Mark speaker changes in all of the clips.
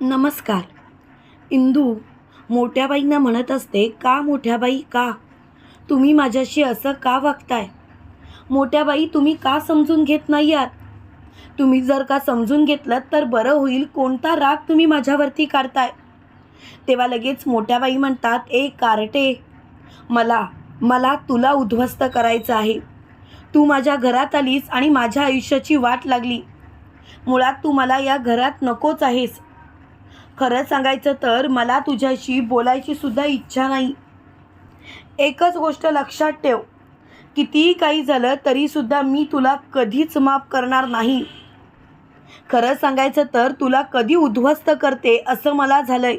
Speaker 1: नमस्कार. इंदू मोठ्याबाईंना म्हणत असते का मोठ्या बाई का? तुम्ही माझ्याशी असं का वागताय? मोठ्या बाई तुम्ही का समजून घेत नाही आहात? तुम्ही जर का समजून घेतलं तर बरं होईल कोणता राग तुम्ही माझ्यावरती काढताय? तेव्हा लगेच मोठ्या बाई म्हणतात ए कारटे मला मला तुला उद्ध्वस्त करायचं आहे. तू माझ्या घरात आलीस आणि माझ्या आयुष्याची वाट लागली. मुळात तू मला या घरात नकोच आहेस. खरं सांगायचं तर मला तुझ्याशी बोलायची सुद्धा इच्छा नाही. एकच गोष्ट लक्षात ठेव. कितीही काही झालं तरीसुद्धा मी तुला कधीच माफ करणार नाही. खरं सांगायचं तर तुला कधी उद्ध्वस्त करते असं मला झालंय.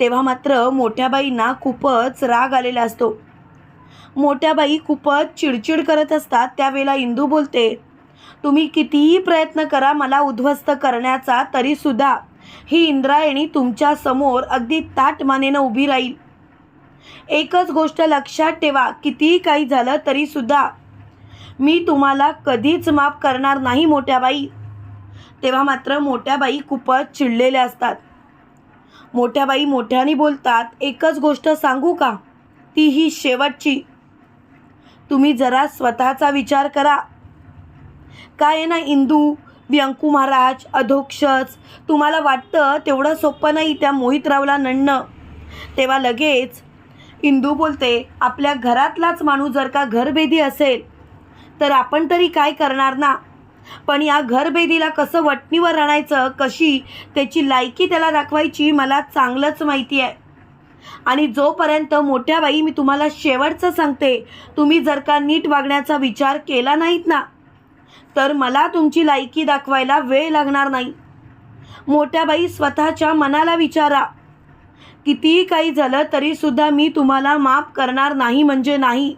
Speaker 1: तेव्हा मात्र मोठ्या बाईंना खूपच राग आलेला असतो. मोठ्या बाई खूपच चिडचिड करत असतात त्यावेळेला इंदू बोलते तुम्ही कितीही प्रयत्न करा मला उद्ध्वस्त करण्याचा तरीसुद्धा ही इंद्रायणी तुमच्यासमोर अगदी ताटमानेनं उभी राहील. एकच गोष्ट लक्षात ठेवा कितीही काही झालं तरीसुद्धा मी तुम्हाला कधीच माफ करणार नाही मोठ्या बाई तेव्हा मात्र मोठ्या बाई खूपच चिडलेल्या असतात. मोठ्या बाई मोठ्याने बोलतात एकच गोष्ट सांगू का? ती ही शेवटची. तुम्ही जरा स्वतःचा विचार करा. काय आहे ना इंदू? व्यंकू महाराज अधोक्षच. तुम्हाला वाटतं तेवढं सोपं नाही त्या मोहितरावला नडणं तेव्हा लगेच इंदू बोलते आपल्या घरातलाच माणूस जर का घरभेदी असेल तर आपण तरी काय करणार ना? पण या घरभेदीला कसं वटणीवर आणायचं कशी त्याची लायकी त्याला दाखवायची मला चांगलंच माहिती आहे. आणि जोपर्यंत मोठ्या बाई मी तुम्हाला शेवटचं सांगते तुम्ही जर का नीट वागण्याचा विचार केला नाहीत ना तर मला तुमची लायकी दाखवायला वेळ लागणार नाही. मोठ्या बाई स्वतःच्या मनाला विचारा. कितीही काही झालं तरीसुद्धा मी तुम्हाला माफ करणार नाही म्हणजे नाही.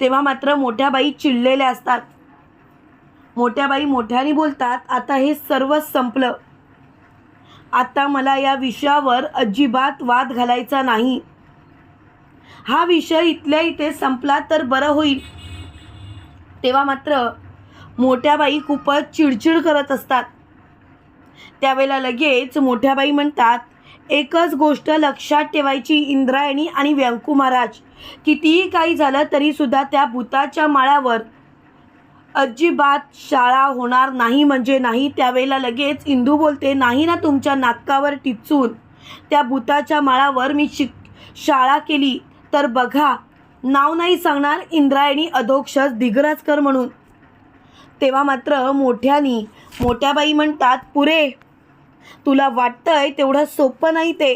Speaker 1: तेव्हा मात्र मोठ्या बाई चिडलेल्या असतात. मोठ्या बाई मोठ्याने बोलतात आता हे सर्वच संपलं. आता मला या विषयावर अजिबात वाद घालायचा नाही. हा विषय इथल्या इथे संपला तर बरं होईल. तेव्हा मात्र मोठ्या बाई खूपच चिडचिड करत असतात. त्यावेळेला लगेच मोठ्या बाई म्हणतात एकच गोष्ट लक्षात ठेवायची इंद्रायणी आणि व्यंकू महाराज. कितीही काही झालं तरीसुद्धा त्या भूताच्या माळावर अजिबात शाळा होणार नाही म्हणजे नाही त्यावेळेला लगेच इंदू बोलते नाही ना तुमच्या नाकावर टिचून. त्या भूताच्या माळावर मी शिक शाळा केली. तर बघा नाव नाही सांगणार इंद्रायणी अधोक्षस दिग्रजकर म्हणून. तेव्हा मात्र मोठ्यानी मोठ्या बाई म्हणतात पुरे तुला वाटतंय तेवढं सोपं नाही ते.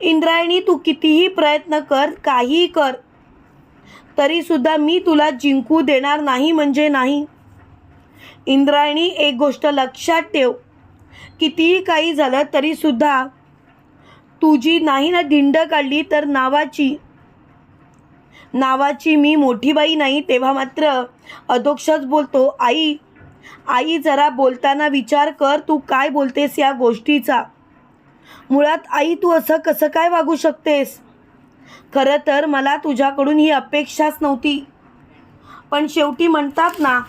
Speaker 1: इंद्रायणी तू कितीही प्रयत्न कर काहीही कर. तरीसुद्धा मी तुला जिंकू देणार नाही म्हणजे नाही. इंद्रायणी एक गोष्ट लक्षात ठेव. कितीही काही झालं तरीसुद्धा तुझी नाही ना धिंड काढली तर नावाची नावाची मी मोठी बाई नाही तेव्हा मात्र अधोक्षच बोलतो आई आई जरा बोलताना विचार कर तू काय बोलतेस या गोष्टीचा? मुळात आई तू असं कसं काय वागू शकतेस? खरं तर मला तुझ्याकडून ही अपेक्षाच नव्हती. पण शेवटी म्हणतात ना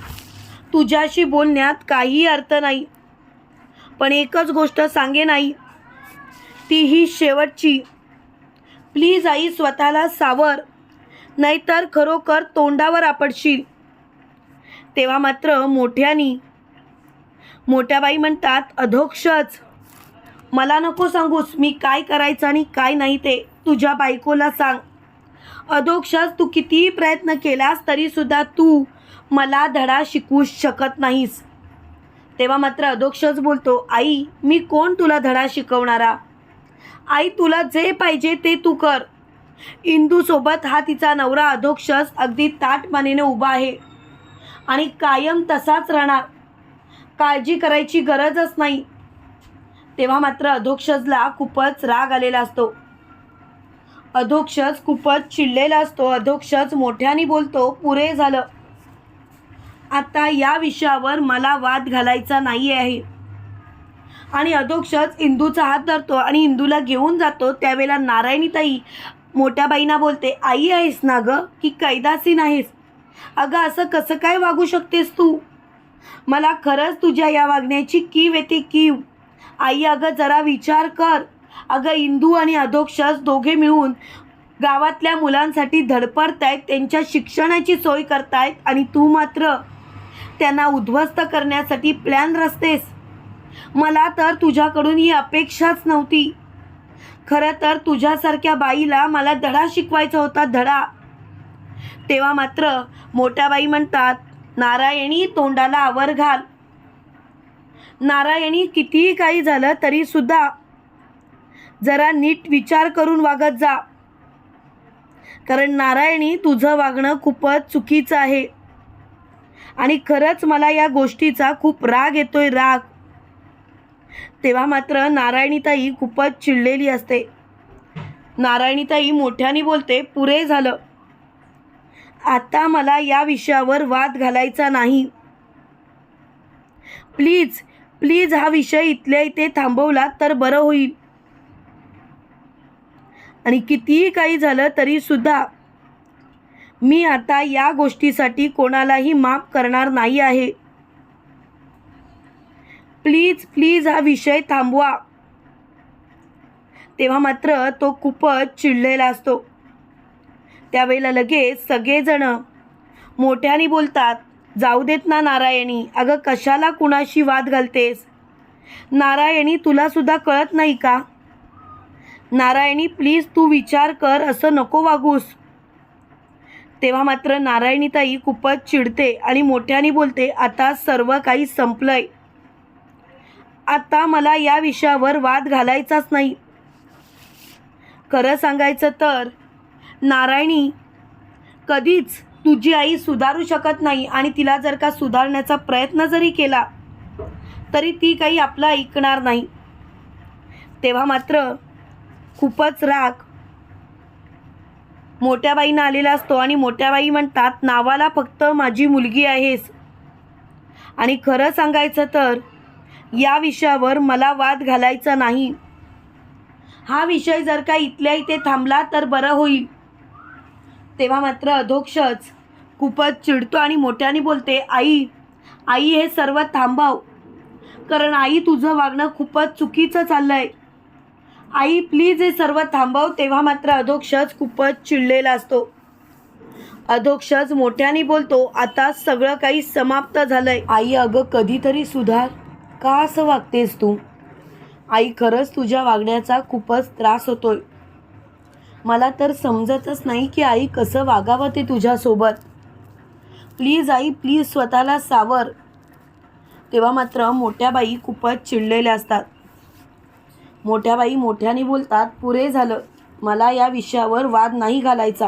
Speaker 1: तुझ्याशी बोलण्यात काही अर्थ नाही. पण एकच गोष्ट सांगे नाही ती ही शेवटची. प्लीज आई स्वतःला सावर. नाहीतर खरोखर तोंडावर आपडशील तेव्हा मात्र मोठ्यानी मोठ्या बाई म्हणतात अधोक्षच. मला नको सांगूस मी काय करायचं आणि काय नाही ते. तुझ्या बायकोला सांग. अधोक्षच तू कितीही प्रयत्न केलास तरीसुद्धा तू मला धडा शिकवू शकत नाहीस. तेव्हा मात्र अधोक्षच बोलतो आई मी कोण तुला धडा शिकवणारा? आई तुला जे पाहिजे ते तू कर. इंदूसोबत हा तिचा नवरा अधोक्षस अगदी ताटमानेने उभा आहे. आणि कायम तसाच राहणार. काळजी करायची गरजच नाही. तेव्हा मात्र अधोक्षजला खूपच राग आलेला असतो. अधोक्षज खूपच चिडलेला असतो. अधोक्षज मोठ्याने बोलतो पुरे झालं. आता या विषयावर मला वाद घालायचा नाही आहे. आणि अधोक्षज इंदूचा हात धरतो आणि इंदूला घेऊन जातो त्यावेळेला नारायणीताई मोठ्या बाईना बोलते आई आहेस ना गं की कैदासीन आहेस अगं असं कसं काय वागू शकतेस तू? मला खरंच तुझ्या या वागण्याची कीव येते कीव. आई अगं जरा विचार कर. अगं इंदू आणि अधोक्षस दोघे मिळून गावातल्या मुलांसाठी धडपडतायत त्यांच्या शिक्षणाची सोय करतायत आणि तू मात्र त्यांना उद्ध्वस्त करण्यासाठी प्लॅन रचतेस. मला तर तुझ्याकडून ही अपेक्षाच नव्हती. खरं तर तुझ्यासारख्या बाईला मला धडा शिकवायचा होता धडा. तेव्हा मात्र मोठ्या बाई म्हणतात नारायणी तोंडाला आवर घाल. नारायणी कितीही काही झालं तरी सुद्धा जरा नीट विचार करून वागत जा. कारण नारायणी तुझं वागणं खूपच चुकीचं आहे. आणि खरंच मला या गोष्टीचा खूप राग येतोय राग. तेव्हा मात्र नारायणीताई खूपच चिडलेली असते. नारायणीताई मोठ्याने बोलते पुरे झालं. आता मला या विषयावर वाद घालायचा नाही. प्लीज प्लीज हा विषय इथल्या इथे थांबवला तर बरं होईल. आणि कितीही काही झालं तरी सुद्धा मी आता या गोष्टीसाठी कोणालाही माफ करणार नाही आहे. प्लीज प्लीज हा विषय थांबवा. तेव्हा मात्र तो खूपच चिडलेला असतो. त्यावेळेला लगेच सगळेजण मोठ्याने बोलतात जाऊ देत ना नारायणी अगं कशाला कुणाशी वाद घालतेस? नारायणी तुला सुद्धा कळत नाही का? नारायणी प्लीज तू विचार कर असं नको वागूस. तेव्हा मात्र नारायणीताई खूपच चिडते आणि मोठ्याने बोलते आता सर्व काही संपलंय. आता मला या विषयावर वाद घालायचाच नाही. खरं सांगायचं तर नारायणी कधीच तुझी आई सुधारू शकत नाही आणि तिला जर का सुधारण्याचा प्रयत्न जरी केला तरी ती काही आपलं ऐकणार नाही. तेव्हा मात्र खूपच राग. मोठ्या बाईनं आलेला असतो आणि मोठ्या बाई म्हणतात नावाला फक्त माझी मुलगी आहेस. आणि खरं सांगायचं तर या विषयावर मला वाद घालायचा नाही. हा विषय जर का इथल्या इथे थांबला तर बरं होईल. तेव्हा मात्र अधोक्षच खूपच चिडतो आणि मोठ्याने बोलते आई आई हे सर्व थांबव. कारण आई तुझं वागणं खूपच चुकीचं चाललं आहे आई प्लीज हे सर्व थांबव. तेव्हा मात्र अधोक्षच खूपच चिडलेला असतो. अधोक्षच मोठ्याने बोलतो आता सगळं काही समाप्त झालंय. आई अगं कधीतरी सुधार. का असं वागतेस तू? आई खरंच तुझ्या वागण्याचा खूपच त्रास होतोय. मला तर समजतच नाही की आई कसं वागावं ते तुझ्यासोबत. प्लीज आई प्लीज स्वतःला सावर. तेव्हा मात्र मोठ्या बाई खूपच चिडलेल्या असतात. मोठ्या बाई मोठ्याने बोलतात पुरे झालं. मला या विषयावर वाद नाही घालायचा.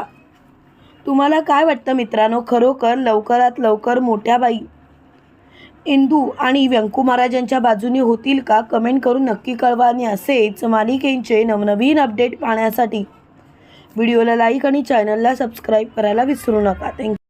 Speaker 1: तुम्हाला काय वाटतं मित्रांनो? खरोखर लवकरात लवकर मोठ्या बाई इंदू आणि व्यंकू महाराजांच्या बाजूने होतील का? कमेंट करून नक्की कळवा आणि असेच मालिकेंचे नवनवीन अपडेट पाहण्यासाठी. व्हिडिओला लाईक आणि चॅनलला सबस्क्राईब करायला विसरू नका. थँक्यू